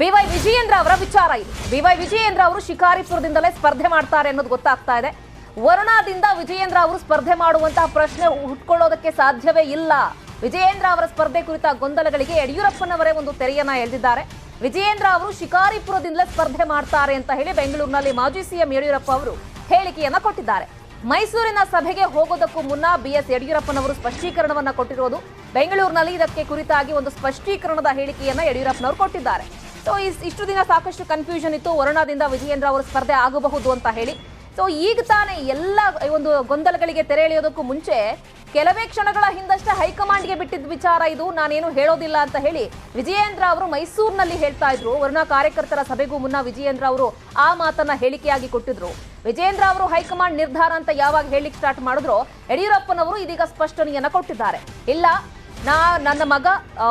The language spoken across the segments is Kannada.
ಬಿವೈ ವಿಜಯೇಂದ್ರ ಅವರ ವಿಚಾರ ಇದು. ಬಿವೈ ವಿಜಯೇಂದ್ರ ಅವರು ಶಿಕಾರಿಪುರದಿಂದಲೇ ಸ್ಪರ್ಧೆ ಮಾಡ್ತಾರೆ ಅನ್ನೋದು ಗೊತ್ತಾಗ್ತಾ ಇದೆ. ವರುಣಾದಿಂದ ವಿಜಯೇಂದ್ರ ಅವರು ಸ್ಪರ್ಧೆ ಮಾಡುವಂತಹ ಪ್ರಶ್ನೆ ಹುಟ್ಕೊಳ್ಳೋದಕ್ಕೆ ಸಾಧ್ಯವೇ ಇಲ್ಲ. ವಿಜಯೇಂದ್ರ ಅವರ ಸ್ಪರ್ಧೆ ಕುರಿತ ಗೊಂದಲಗಳಿಗೆ ಯಡಿಯೂರಪ್ಪನವರೇ ಒಂದು ತೆರೆಯನ್ನ ಎಳೆದಿದ್ದಾರೆ. ವಿಜಯೇಂದ್ರ ಅವರು ಶಿಕಾರಿಪುರದಿಂದಲೇ ಸ್ಪರ್ಧೆ ಮಾಡ್ತಾರೆ ಅಂತ ಹೇಳಿ ಬೆಂಗಳೂರಿನಲ್ಲಿ ಮಾಜಿ ಸಿಎಂ ಯಡಿಯೂರಪ್ಪ ಅವರು ಹೇಳಿಕೆಯನ್ನ ಕೊಟ್ಟಿದ್ದಾರೆ. ಮೈಸೂರಿನ ಸಭೆಗೆ ಹೋಗೋದಕ್ಕೂ ಮುನ್ನ ಬಿಎಸ್ ಯಡಿಯೂರಪ್ಪನವರು ಸ್ಪಷ್ಟೀಕರಣವನ್ನ ಕೊಟ್ಟಿರೋದು ಬೆಂಗಳೂರಿನಲ್ಲಿ ಇದಕ್ಕೆ ಕುರಿತಾಗಿ ಒಂದು ಸ್ಪಷ್ಟೀಕರಣದ ಹೇಳಿಕೆಯನ್ನ ಯಡಿಯೂರಪ್ಪನವರು ಕೊಟ್ಟಿದ್ದಾರೆ. ಸೊ ಇಷ್ಟು ದಿನ ಸಾಕಷ್ಟು ಕನ್ಫ್ಯೂಷನ್ ಇತ್ತು. ವರುಣಾದಿಂದ ವಿಜಯೇಂದ್ರ ಅವರು ಸ್ಪರ್ಧೆ ಆಗಬಹುದು ಅಂತ ಹೇಳಿ. ಸೊ ಈಗ ತಾನೇ ಎಲ್ಲ ಒಂದು ಗೊಂದಲಗಳಿಗೆ ತೆರೆ ಎಳೆಯೋದಕ್ಕೂ ಮುಂಚೆ ಕೆಲವೇ ಕ್ಷಣಗಳ ಹಿಂದಷ್ಟೇ ಹೈಕಮಾಂಡ್ಗೆ ಬಿಟ್ಟಿದ್ದ ವಿಚಾರ ಇದು. ನಾನೇನು ಹೇಳೋದಿಲ್ಲ ಅಂತ ಹೇಳಿ ವಿಜಯೇಂದ್ರ ಅವರು ಮೈಸೂರಿನಲ್ಲಿ ಹೇಳ್ತಾ ಇದ್ರು. ವರುಣಾ ಕಾರ್ಯಕರ್ತರ ಸಭೆಗೂ ಮುನ್ನ ವಿಜಯೇಂದ್ರ ಅವರು ಆ ಮಾತನ್ನ ಹೇಳಿಕೆಯಾಗಿ ಕೊಟ್ಟಿದ್ರು. ವಿಜಯೇಂದ್ರ ಅವರು ಹೈಕಮಾಂಡ್ ನಿರ್ಧಾರ ಅಂತ ಯಾವಾಗ ಹೇಳಿಕ್ ಸ್ಟಾರ್ಟ್ ಮಾಡಿದ್ರು ಯಡಿಯೂರಪ್ಪನವರು ಇದೀಗ ಸ್ಪಷ್ಟನೆಯನ್ನ ಕೊಟ್ಟಿದ್ದಾರೆ. ಇಲ್ಲ ನಾ ನನ್ನ ಮಗ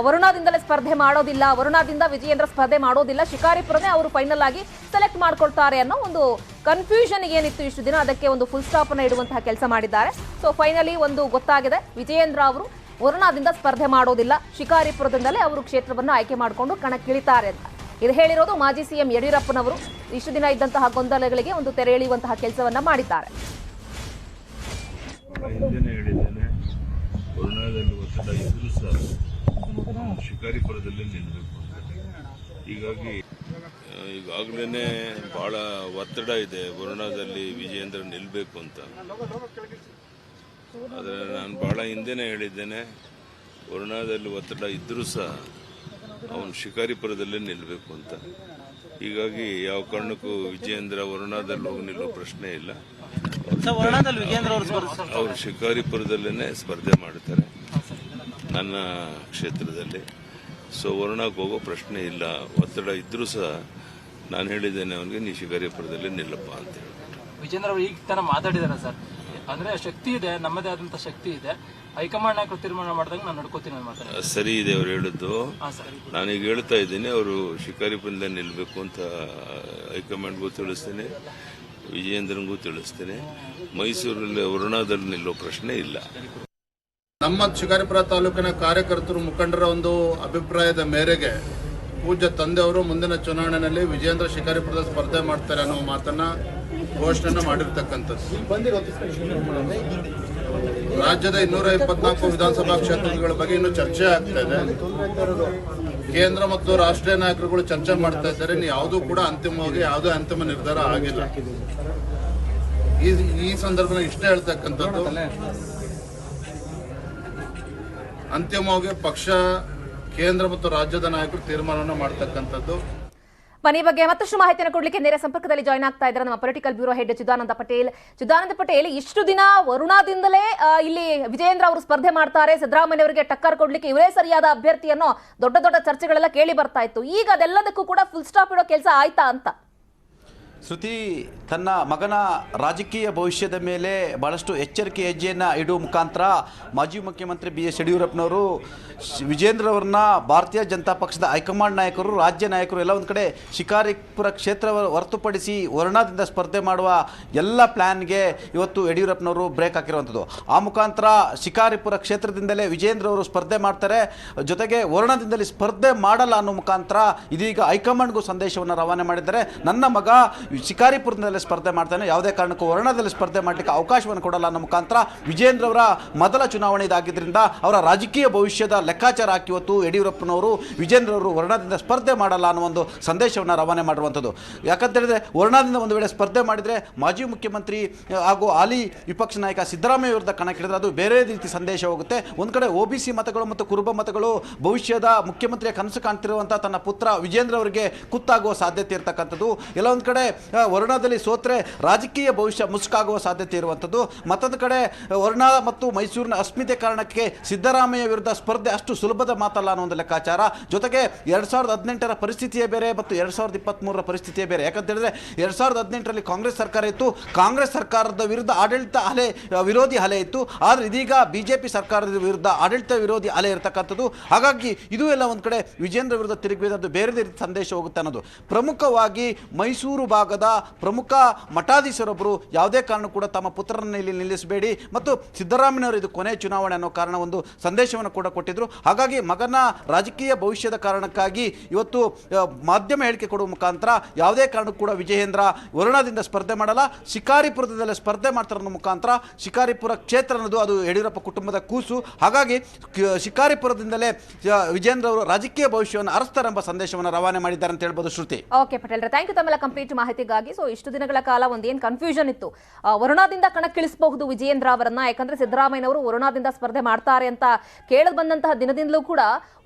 ವರುಣಾದಿಂದಲೇ ಸ್ಪರ್ಧೆ ಮಾಡೋದಿಲ್ಲ, ವರುಣಾದಿಂದ ವಿಜಯೇಂದ್ರ ಸ್ಪರ್ಧೆ ಮಾಡೋದಿಲ್ಲ, ಶಿಕಾರಿಪುರನೇ ಅವರು ಫೈನಲ್ ಆಗಿ ಸೆಲೆಕ್ಟ್ ಮಾಡ್ಕೊಳ್ತಾರೆ ಅನ್ನೋ ಒಂದು ಕನ್ಫ್ಯೂಷನ್ ಏನಿತ್ತು ಇಷ್ಟು ದಿನ, ಅದಕ್ಕೆ ಒಂದು ಫುಲ್ ಸ್ಟಾಪ್ ಅನ್ನ ಇಡುವಂತಹ ಕೆಲಸ ಮಾಡಿದ್ದಾರೆ. ಸೊ ಫೈನಲಿ ಒಂದು ಗೊತ್ತಾಗಿದೆ, ವಿಜಯೇಂದ್ರ ಅವರು ವರುಣಾದಿಂದ ಸ್ಪರ್ಧೆ ಮಾಡೋದಿಲ್ಲ, ಶಿಕಾರಿಪುರದಿಂದಲೇ ಅವರು ಕ್ಷೇತ್ರವನ್ನು ಆಯ್ಕೆ ಮಾಡಿಕೊಂಡು ಕಣಕ್ಕಿಳಿತಾರೆ ಅಂತ. ಇದು ಹೇಳಿರೋದು ಮಾಜಿ ಸಿಎಂ ಯಡಿಯೂರಪ್ಪನವರು. ಇಷ್ಟು ದಿನ ಇದ್ದಂತಹ ಗೊಂದಲಗಳಿಗೆ ಒಂದು ತೆರೆ ಎಳೆಯುವಂತಹ ಕೆಲಸವನ್ನ ಮಾಡಿದ್ದಾರೆ. ವರುಣಾದಲ್ಲಿ ಒತ್ತಡ ಇದ್ರೂ ಸಹ ಶಿಕಾರಿಪುರದಲ್ಲಿ ನಿಲ್ಲಬೇಕು. ಅಂತ ಹೀಗಾಗಿ ಈಗಾಗಲೇ ಬಹಳ ಒತ್ತಡ ಇದೆ. ವರುಣಾದಲ್ಲಿ ವಿಜಯೇಂದ್ರ ನಿಲ್ಲಬೇಕು ಅಂತ. ಆದರೆ ನಾನು ಬಹಳ ಹಿಂದೆನೇ ಹೇಳಿದ್ದೇನೆ ವರುಣಾದಲ್ಲಿ ಒತ್ತಡ ಇದ್ರೂ ಸಹ ಅವನು ಶಿಕಾರಿಪುರದಲ್ಲೇ ನಿಲ್ಲಬೇಕು ಅಂತ. ಹೀಗಾಗಿ ಯಾವ ಕಾರಣಕ್ಕೂ ವಿಜಯೇಂದ್ರ ವರುಣಾದಲ್ಲಿ ಹೋಗಿ ನಿಲ್ಲೋ ಪ್ರಶ್ನೆ ಇಲ್ಲ. ಸರ್ ವರ್ಣದಲ್ಲಿ ವಿಜೇಂದ್ರ ಅವರು ಸ್ಪರ್ಧಿಸ್ತಾರೆ. ಅವರು ಶಿಕಾರಿಪುರದಲ್ಲೇ ಸ್ಪರ್ಧೆ ಮಾಡ್ತಾರೆ. ನನ್ನ ಕ್ಷೇತ್ರದಲ್ಲಿ. ಸೊ ವರುಣಕ್ಕೆ ಹೋಗೋ ಪ್ರಶ್ನೆ ಇಲ್ಲ. ಒತ್ತಡ ಇದ್ರೂ ಸಹ ನಾನು ಹೇಳಿದ್ದೇನೆ ಅವನಿಗೆ ನೀ ಶಿಕಾರಿಪುರದಲ್ಲಿ ನಿಲ್ಲಪ್ಪ ಅಂತ ಹೇಳಿ. ವಿಜೇಂದ್ರ ಅವರು ಈಗ ತನ ಮಾತಾಡಿದಾರೆ ಸರ್. ಅಂದ್ರೆ ಶಕ್ತಿ ಇದೆ ನಮ್ಮದೇ ಆದಂತ ಶಕ್ತಿ ಇದೆ. ಹೈಕಮಾಂಡ್ ನಾಯಕರು ತೀರ್ಮಾನ ಮಾಡಿದಾಗ ನಾನು ನಡ್ಕೋತೀನಿ ಮಾತಾಡ ಸರಿ ಇದೆ ಅವ್ರು ಹೇಳಿದ್ದು. ನಾನೀಗ ಹೇಳ್ತಾ ಇದ್ದೀನಿ ಅವರು ಶಿಕಾರಿಪುರದಲ್ಲಿ ನಿಲ್ಲಬೇಕು ಅಂತ ಹೈಕಮಾಂಡ್ಗೂ ತಿಳಿಸ್ತೇನೆ ವಿಜಯೇಂದ್ರನಿಗೂ ತಿಳಿಸ್ತೇನೆ. ಮೈಸೂರಲ್ಲಿ ವರುಣಾದಲ್ಲಿ ನಿಲ್ಲೋ ಪ್ರಶ್ನೆ ಇಲ್ಲ. ನಮ್ಮ ಶಿಕಾರಿಪುರ ತಾಲೂಕಿನ ಕಾರ್ಯಕರ್ತರು ಮುಖಂಡರ ಒಂದು ಅಭಿಪ್ರಾಯದ ಮೇರೆಗೆ ಪೂಜ್ಯ ತಂದೆಯವರು ಮುಂದಿನ ಚುನಾವಣೆಯಲ್ಲಿ ವಿಜೇಂದ್ರ ಶಿಕಾರಿಪುರದ ಸ್ಪರ್ಧೆ ಮಾಡ್ತಾರೆ ಅನ್ನೋ ಮಾತನ್ನ ಘೋಷಣೆ ಮಾಡಿರ್ತಕ್ಕಂಥದ್ದು. ರಾಜ್ಯದ ಇನ್ನೂರ ಇಪ್ಪತ್ನಾಲ್ಕು ವಿಧಾನಸಭಾ ಕ್ಷೇತ್ರಗಳ ಬಗ್ಗೆ ಇನ್ನೂ ಚರ್ಚೆ ಆಗ್ತಾ ಇದೆ. ಕೇಂದ್ರ ಮತ್ತು ರಾಷ್ಟ್ರೀಯ ನಾಯಕರುಗಳು ಚರ್ಚೆ ಮಾಡ್ತಾ ಇದ್ದಾರೆ. ಯಾವುದೂ ಕೂಡ ಅಂತಿಮವಾಗಿ ಯಾವುದೇ ಅಂತಿಮ ನಿರ್ಧಾರ ಆಗಿಲ್ಲ. ಈ ಈ ಸಂದರ್ಭದಲ್ಲಿ ಇಷ್ಟೇ ಹೇಳ್ತಕ್ಕಂಥದ್ದು. ಅಂತಿಮವಾಗಿ ಪಕ್ಷ, ಕೇಂದ್ರ ಮತ್ತು ರಾಜ್ಯದ ನಾಯಕರು ತೀರ್ಮಾನವನ್ನು ಮಾಡ್ತಕ್ಕಂಥದ್ದು. ಮನೆ ಬಗ್ಗೆ ಮತ್ತಷ್ಟು ಮಾಹಿತಿಯನ್ನು ಕೊಡಲಿಕ್ಕೆ ನೇರ ಸಂಪರ್ಕದಲ್ಲಿ ಜಾಯ್ನ್ ಆಗ್ತಾ ಇದ್ದಾರೆ ನಮ್ಮ political bureau head Chidananda Patel. Chidananda Patel, ಇಷ್ಟು ದಿನ ವರುಣಾದಿಂದಲೇ ಇಲ್ಲಿ ವಿಜಯೇಂದ್ರ ಅವರು ಸ್ಪರ್ಧೆ ಮಾಡ್ತಾರೆ. ಸಿದ್ದರಾಮಯ್ಯ ಅವರಿಗೆ ಟಕ್ಕರ್ ಕೊಡಲಿಕ್ಕೆ ಇವರೇ ಸರಿಯಾದ ಅಭ್ಯರ್ಥಿಯನ್ನು ದೊಡ್ಡ ದೊಡ್ಡ ಚರ್ಚೆಗಳೆಲ್ಲ ಕೇಳಿ ಬರ್ತಾ ಇತ್ತು. ಈಗ ಅದೆಲ್ಲದಕ್ಕೂ ಕೂಡ ಫುಲ್ ಸ್ಟಾಪ್ ಇಡೋ ಕೆಲಸ ಆಯ್ತಾ ಅಂತ? ಶ್ರುತಿ, ತನ್ನ ಮಗನ ರಾಜಕೀಯ ಭವಿಷ್ಯದ ಮೇಲೆ ಭಾಳಷ್ಟು ಎಚ್ಚರಿಕೆ ಹೆಜ್ಜೆಯನ್ನು ಇಡುವ ಮುಖಾಂತರ ಮಾಜಿ ಮುಖ್ಯಮಂತ್ರಿ ಬಿ ಎಸ್ ಯಡಿಯೂರಪ್ಪನವರು ವಿಜೇಂದ್ರ ಅವರನ್ನ ಭಾರತೀಯ ಜನತಾ ಪಕ್ಷದ ಹೈಕಮಾಂಡ್ ನಾಯಕರು, ರಾಜ್ಯ ನಾಯಕರು ಎಲ್ಲ ಒಂದು ಕಡೆ ಶಿಕಾರಿಪುರ ಕ್ಷೇತ್ರ ಹೊರತುಪಡಿಸಿ ವರ್ಣದಿಂದ ಸ್ಪರ್ಧೆ ಮಾಡುವ ಎಲ್ಲ ಪ್ಲ್ಯಾನ್ಗೆ ಇವತ್ತು ಯಡಿಯೂರಪ್ಪನವರು ಬ್ರೇಕ್ ಹಾಕಿರುವಂಥದ್ದು. ಆ ಮುಖಾಂತರ ಶಿಕಾರಿಪುರ ಕ್ಷೇತ್ರದಿಂದಲೇ ವಿಜೇಂದ್ರ ಅವರು ಸ್ಪರ್ಧೆ ಮಾಡ್ತಾರೆ. ಜೊತೆಗೆ ವರ್ಣದಿಂದಲೇ ಸ್ಪರ್ಧೆ ಮಾಡಲ್ಲ ಅನ್ನೋ ಮುಖಾಂತರ ಇದೀಗ ಹೈಕಮಾಂಡ್ಗೂ ಸಂದೇಶವನ್ನು ರವಾನೆ ಮಾಡಿದ್ದಾರೆ. ನನ್ನ ಮಗ ಶಿಕಾರಿಪುರದಿಂದಲೇ ಸ್ಪರ್ಧೆ ಮಾಡ್ತಾನೆ. ಯಾವುದೇ ಕಾರಣಕ್ಕೂ ವರ್ಣದಲ್ಲಿ ಸ್ಪರ್ಧೆ ಮಾಡಲಿಕ್ಕೆ ಅವಕಾಶವನ್ನು ಕೊಡಲ್ಲ. ಅನ್ನೋ ಮುಖಾಂತರ ವಿಜೇಂದ್ರ ಅವರ ಮೊದಲ ಚುನಾವಣೆ ಇದಾಗಿದ್ದರಿಂದ ಅವರ ರಾಜಕೀಯ ಭವಿಷ್ಯದ ಲೆಕ್ಕಾಚಾರ ಹಾಕಿ ಇವತ್ತು ಯಡಿಯೂರಪ್ಪನವರು ವಿಜೇಂದ್ರ ಅವರು ವರ್ಣದಿಂದ ಸ್ಪರ್ಧೆ ಮಾಡಲ್ಲ ಅನ್ನೋ ಒಂದು ಸಂದೇಶವನ್ನು ರವಾನೆ ಮಾಡುವಂಥದ್ದು. ಯಾಕಂತ ಹೇಳಿದ್ರೆ ವರ್ಣದಿಂದ ಒಂದು ವೇಳೆ ಸ್ಪರ್ಧೆ ಮಾಡಿದರೆ ಮಾಜಿ ಮುಖ್ಯಮಂತ್ರಿ ಹಾಗೂ ಹಾಲಿ ವಿಪಕ್ಷ ನಾಯಕ ಸಿದ್ದರಾಮಯ್ಯ ವಿರುದ್ಧ ಕಣಕ್ಕಿಡಿದ್ರೆ ಅದು ಬೇರೆ ರೀತಿ ಸಂದೇಶ ಹೋಗುತ್ತೆ. ಒಂದು ಕಡೆ ಒ ಬಿ ಸಿ ಮತಗಳು ಮತ್ತು ಕುರುಬ ಮತಗಳು ಭವಿಷ್ಯದ ಮುಖ್ಯಮಂತ್ರಿಯ ಕನಸು ಕಾಣ್ತಿರುವಂಥ ತನ್ನ ಪುತ್ರ ವಿಜೇಂದ್ರ ಅವರಿಗೆ ಕುತ್ತಾಗುವ ಸಾಧ್ಯತೆ ಇರತಕ್ಕಂಥದ್ದು. ಎಲ್ಲ ಒಂದು ಕಡೆ ವರುಣಾದಲ್ಲಿ ಸೋತ್ರೆ ರಾಜಕೀಯ ಭವಿಷ್ಯ ಮುಸುಕಾಗುವ ಸಾಧ್ಯತೆ ಇರುವಂಥದ್ದು. ಮತ್ತೊಂದು ಕಡೆ ವರುಣ ಮತ್ತು ಮೈಸೂರಿನ ಅಸ್ಮಿತೆ ಕಾರಣಕ್ಕೆ ಸಿದ್ದರಾಮಯ್ಯ ವಿರುದ್ಧ ಸ್ಪರ್ಧೆ ಅಷ್ಟು ಸುಲಭದ ಮಾತಲ್ಲ ಅನ್ನೋ ಒಂದು ಲೆಕ್ಕಾಚಾರ. ಜೊತೆಗೆ ಎರಡು ಸಾವಿರದ ಹದಿನೆಂಟರ ಪರಿಸ್ಥಿತಿಯೇ ಬೇರೆ ಮತ್ತು ಎರಡು ಸಾವಿರದ ಇಪ್ಪತ್ತ್ಮೂರರ ಪರಿಸ್ಥಿತಿಯೇ ಬೇರೆ. ಯಾಕಂತ ಹೇಳಿದ್ರೆ ಎರಡು ಸಾವಿರದ ಹದಿನೆಂಟರಲ್ಲಿ ಕಾಂಗ್ರೆಸ್ ಸರ್ಕಾರ ಇತ್ತು. ಕಾಂಗ್ರೆಸ್ ಸರ್ಕಾರದ ವಿರುದ್ಧ ಆಡಳಿತ ಅಲೆ ವಿರೋಧಿ ಅಲೆ ಇತ್ತು. ಆದರೆ ಇದೀಗ ಬಿ ಜೆ ಪಿ ಸರ್ಕಾರದ ವಿರುದ್ಧ ಆಡಳಿತ ವಿರೋಧಿ ಅಲೆ ಇರತಕ್ಕಂಥದ್ದು. ಹಾಗಾಗಿ ಇದು ಎಲ್ಲ ಒಂದು ಕಡೆ ವಿಜೇಂದ್ರ ವಿರುದ್ಧ ತಿರುಗಿದ ಬೇರೆ ಬೇರೆ ಸಂದೇಶ ಹೋಗುತ್ತೆ ಅನ್ನೋದು. ಪ್ರಮುಖವಾಗಿ ಮೈಸೂರು ಭಾಗದ ಪ್ರಮುಖ ಮಠಾಧೀಶರೊಬ್ಬರು ಯಾವುದೇ ಕಾರಣ ಕೂಡ ತಮ್ಮ ಪುತ್ರರನ್ನು ಇಲ್ಲಿ ನಿಲ್ಲಿಸಬೇಡಿ ಮತ್ತು ಸಿದ್ದರಾಮಯ್ಯನವರು ಇದು ಕೊನೆ ಚುನಾವಣೆ ಅನ್ನೋ ಕಾರಣ ಒಂದು ಸಂದೇಶವನ್ನು ಕೂಡ ಕೊಟ್ಟಿದ್ರು. ಹಾಗಾಗಿ ಮಗನ ರಾಜಕೀಯ ಭವಿಷ್ಯದ ಕಾರಣಕ್ಕಾಗಿ ಇವತ್ತು ಮಾಧ್ಯಮ ಹೇಳಿಕೆ ಕೊಡುವ ಮುಖಾಂತರ ಯಾವುದೇ ಕಾರಣಕ್ಕೂ ಕೂಡ ವಿಜಯೇಂದ್ರ ವರುಣದಿಂದ ಸ್ಪರ್ಧೆ ಮಾಡಲ್ಲ. ಶಿಕಾರಿಪುರದಲ್ಲೇ ಸ್ಪರ್ಧೆ ಮಾಡ್ತಾರೆ ಮುಖಾಂತರ ಶಿಕಾರಿಪುರ ಕ್ಷೇತ್ರ ಅನ್ನೋದು ಅದು ಯಡಿಯೂರಪ್ಪ ಕುಟುಂಬದ ಕೂಸು. ಹಾಗಾಗಿ ಶಿಕಾರಿಪುರದಿಂದಲೇ ವಿಜೇಂದ್ರ ಅವರು ರಾಜಕೀಯ ಭವಿಷ್ಯವನ್ನು ಅರಸ್ತಾರೆಂಬ ಸಂದೇಶವನ್ನು ರವಾನೆ ಮಾಡಿದ್ದಾರೆ ಅಂತ ಹೇಳ್ಬೋದು Shruti. Okay Patel thank you complete ಮಾಹಿತಿಗಾಗಿ ಸೊ ಇಷ್ಟು ದಿನಗಳ ಕಾಲ ಒಂದೇನು ಕನ್ಫ್ಯೂಷನ್ ಇತ್ತು. ವರುಣಾದಿಂದ ಕಣಕ್ಕಿಳಿಸಬಹುದು ವಿಜಯೇಂದ್ರ ಅವರನ್ನ, ಯಾಕಂದ್ರೆ ಸಿದ್ದರಾಮಯ್ಯನವರು ವರುಣಾದಿಂದ ಸ್ಪರ್ಧೆ ಮಾಡ್ತಾರೆ ಅಂತ ಕೇಳದ್ ಬಂದಂತಹ ದಿನದಿಂದಲೂ ಕೂಡ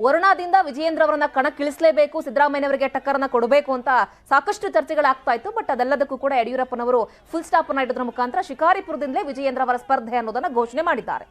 ವರುಣಾದಿಂದ ವಿಜಯೇಂದ್ರ ಅವರನ್ನ ಕಣಕ್ಕಿಳಿಸಲೇಬೇಕು, ಸಿದ್ದರಾಮಯ್ಯನವರಿಗೆ ಟಕ್ಕರನ್ನ ಕೊಡಬೇಕು ಅಂತ ಸಾಕಷ್ಟು ಚರ್ಚೆಗಳಾಗ್ತಾ ಇತ್ತು. ಬಟ್ ಅದೆಲ್ಲದಕ್ಕೂ ಕೂಡ ಯಡಿಯೂರಪ್ಪನವರು ಫುಲ್ ಸ್ಟಾಪ್ ಅನ್ನ ಇಡೋದ್ರ ಮುಖಾಂತರ ಶಿಕಾರಿಪುರದಿಂದಲೇ ವಿಜಯೇಂದ್ರ ಅವರ ಸ್ಪರ್ಧೆ ಅನ್ನೋದನ್ನ ಘೋಷಣೆ ಮಾಡಿದ್ದಾರೆ.